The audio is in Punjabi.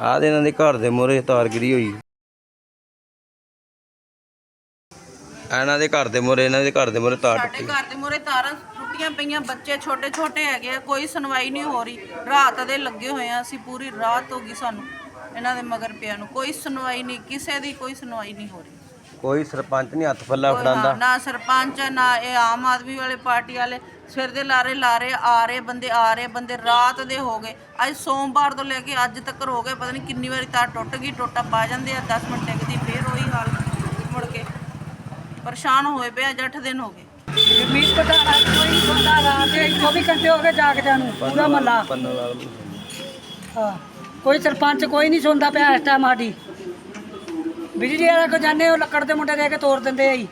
ਆਹ ਦੇ ਇਹਨਾਂ ਦੇ ਘਰ ਦੇ ਮੂਹਰੇ ਤਾਰ ਹੋਈ। ਇਹਨਾਂ ਦੇ ਘਰ ਦੇ ਮੂਹਰੇ ਇਹਨਾਂ ਦੇ ਘਰ ਦੇ ਮੂਹਰੇ ਤਾਰ ਸਾਡੇ ਘਰ ਦੇ ਮੋਰੇ ਤਾਰਾਂ ਟੁੱਟੀਆਂ ਪਈਆਂ ਬੱਚੇ ਛੋਟੇ ਛੋਟੇ ਹੈਗੇ ਆ ਕੋਈ ਸੁਣਵਾਈ ਨਹੀਂ ਹੋ ਰਹੀ। ਰਾਤ ਦੇ ਲੱਗੇ ਹੋਏ ਆ ਅਸੀਂ ਪੂਰੀ ਰਾਤ ਹੋ ਗਈ ਸਾਨੂੰ ਇਹਨਾਂ ਦੇ ਮਗਰ ਪਿਆ ਨੂੰ। ਕੋਈ ਸੁਣਵਾਈ ਨਹੀਂ ਕਿਸੇ ਦੀ ਕੋਈ ਸੁਣਵਾਈ ਨਹੀਂ ਹੋ ਰਹੀ। ਕੋਈ ਸਰਪੰਚ ਨਹੀਂ ਹੱਥ ਪੱਲਾ ਕੋਈ ਫੜਾਉਂਦਾ। ਹਾਂ, ਨਾ ਸਰਪੰਚ ਨਾ ਇਹ ਆਮ ਆਦਮੀ ਵਾਲੇ ਪਾਰਟੀ ਵਾਲੇ। ਸਿਰ ਦੇ ਲਾਰੇ ਲਾਰੇ ਆ ਰਹੇ ਬੰਦੇ ਆ ਰਹੇ ਬੰਦੇ। ਰਾਤ ਦੇ ਹੋ ਗਏ। ਅੱਜ ਸੋਮਵਾਰ ਤੋਂ ਲੈ ਕੇ ਅੱਜ ਤੱਕ ਹੋ ਗਏ। ਪਤਾ ਨਹੀਂ ਕਿੰਨੀ ਵਾਰੀ ਤਾਰ ਟੁੱਟ ਗਈ ਟੋਟਾ ਪਾ ਜਾਂਦੇ ਆ। 10 ਮਿੰਟ ਟਿਕਦੀ ਫੇਰ ਉਹੀ ਹਾਲ ਮੁੜ ਕੇ। ਪਰੇਸ਼ਾਨ ਹੋਏ ਪਏ ਅੱਜ 8 ਦਿਨ ਹੋ ਗਏ। ਮੀਟ ਪਟਾਰਾ ਕੋਈ ਸੁਣਦਾ ਰਾਤ ਦੇ 24 ਘੰਟੇ ਹੋ ਗਏ ਜਾਗਦਿਆਂ ਨੂੰ ਪੂਰਾ ਮੱਲਾ। ਪੰਨੋ ਲਾਲ ਹਾਂ। ਕੋਈ ਸਰਪੰਚ ਕੋਈ ਨਹੀਂ ਸੁਣਦਾ ਪਿਆ ਇਸ ਟਾਈਮ ਸਾਡੀ। ਬਿਜਲੀ ਵਾਲਾ ਕੋ ਜਾਣੇ ਉਹ ਲੱਕੜ ਦੇ ਮੁੰਡੇ ਦੇ ਕੇ ਤੋੜ ਦਿੰਦੇ ਆ ਜੀ।